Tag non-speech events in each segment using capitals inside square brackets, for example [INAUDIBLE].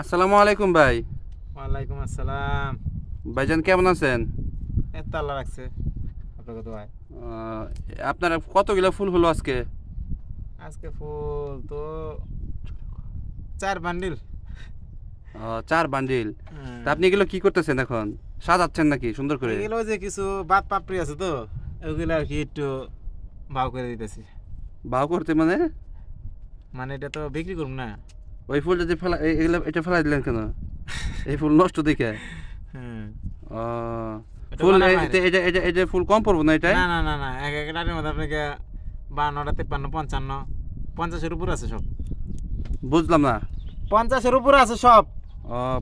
আসসালামু আলাইকুম ভাই। ওয়ালাইকুম আসসালাম। ভাইজান কেমন আছেন? এত আল্লাহ রাখছে। আপনাকে তো ভাই? আপনার কতগুলো ফুল হলো আজকে? আজকে ফুল তো চার বান্ডিল। আহ, চার বান্ডিল। তা আপনি এগুলো কি করতেছেন এখন? সাজাচ্ছেন নাকি সুন্দর করে? এগুলো যে কিছু বাদ পাপড়ি আছে তো ওগুলো আর কি একটু ভাও করে দিতেছি। বাউ করতে মানে? মানে এটা তো বিক্রি করুন না। ওই ফুলটা যে ফেলা এগুলো এটা ফেলাই দিলেন কেন? [LAUGHS] এই ফুল নষ্ট দেখে? হুম ও, ফুল এই- হয় এটা এটা এটা এটা ফুল কম পড়ব না এটাই? না না না না এক এক লাটের মধ্যে আপনাকে বান্নটা তেপ্পান্ন পঞ্চান্ন পঞ্চাশের উপর আছে সব। বুঝলাম না। পঞ্চাশের উপর আছে সব।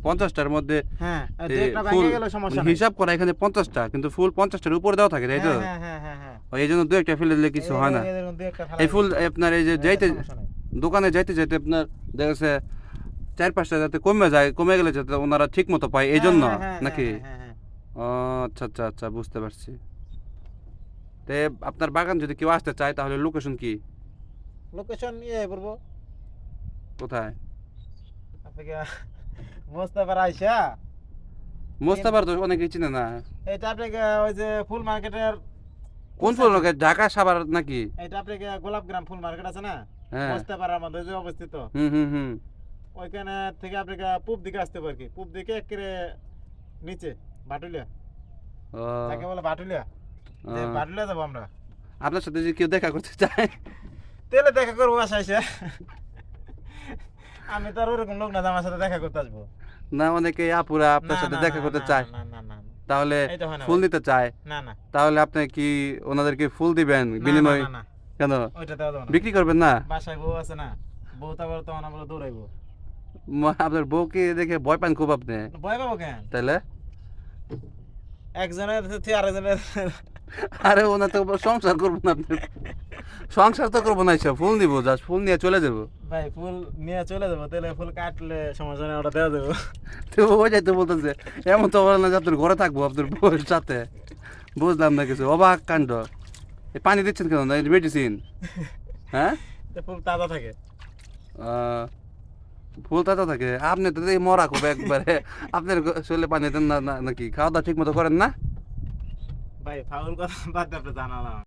পঞ্চাশটার মধ্যে হ্যাঁ ফুল হিসাব করা এখানে পঞ্চাশটা কিন্তু ফুল পঞ্চাশটার উপরে দেওয়া থাকে তাই তো? হ্যাঁ হ্যাঁ হ্যাঁ হ্যাঁ এই জন্য দু একটা ফেলে দিলে কিছু হয় না। ফেলা এই ফুল আপনার এই যে হ্যাঁ, যাইতে। দোকানে যাইতে যাইতে আপনার দেখা যাচ্ছে চার পাঁচটা যাতে কমে যায় কমে গেলে যাতে ওনারা ঠিক মতো পায় এই জন্য হ্যাঁ, হ্যাঁ, নাকি? হ্যাঁ, হ্যাঁ, আচ্ছা আচ্ছা আচ্ছা বুঝতে পারছি। তে আপনার বাগান যদি কেউ আসতে চায় তাহলে লোকেশন কি? লোকেশন ইয়ে করব কোথায়? মোস্তাফার আইসা? মোস্তাবার তো অনেকেই চিনে না। এটা আপনাকে ওই যে ফুল মার্কেটের কোন ফুল ঢাকা সাভার নাকি? এটা আপনাকে গোলাপগ্রাম ফুল মার্কেট আছে না? হ্যাঁ। মোস্তাফার আমাদের যে অবস্থিত। হুম হুম হুম। ওইখানে থেকে আপনাকে পূব দিকে আসতে পারে কি? পূব দিকে একেবারে নিচে বাটুলিয়া। ও, যাকে বলে বাটুলিয়া। যে বাটুলিয়া যাব আমরা। আপনার সাথে যদি কেউ দেখা করতে চায়। দেখা করব এসে। আমি তো আর ওরকম লোক না আমার সাথে দেখা করতে আসব। না অনেকে আপুরা আপনার সাথে দেখা করতে চায়? তাহলে হয় ফুল দিতে চায়? না না। তাহলে আপনি কি ওনাদেরকে ফুল দিবেন বিনিময়? কেন? ওইটা দেওয়া যাবে না। বিক্রি করবেন না? বাসায় বউ আছে না বউ তারপরে তখন আমরা দৌড়াইবো। আপনার বউকে দেখে ভয় পান খুব আপনি। ভয় পাবো কেন? তাইলে? একজনের থেকে আরেকজনের আরে ওনা তো সংসার করব না আপনি। সংসার তো করব না ফুল দিব জাস্ট ফুল নিয়ে চলে যাব। ভাই ফুল নিয়ে চলে যাব তাহলে ফুল কাটলে সমস্যা নেই ওটা দেওয়া যাব। তো ওই যাইতে বলতেছে এমন তো বলে না যে আপনার ঘরে থাকব আপনার বউয়ের সাথে। বুঝলাম না কিছু অবাক কাণ্ড। পানি দিচ্ছেন কেন? না মেডিসিন [LAUGHS] হ্যাঁ? ফুল তাজা থাকে। ফুল তাজা থাকে। আপনি তো এই মরা খুব একবারে। [LAUGHS] আপনার শরীরে পানি দেন না নাকি খাওয়া দাওয়া ঠিক মতো করেন না? ভাই ফাউল কথা বাদ দেবে আপনি জানালাম।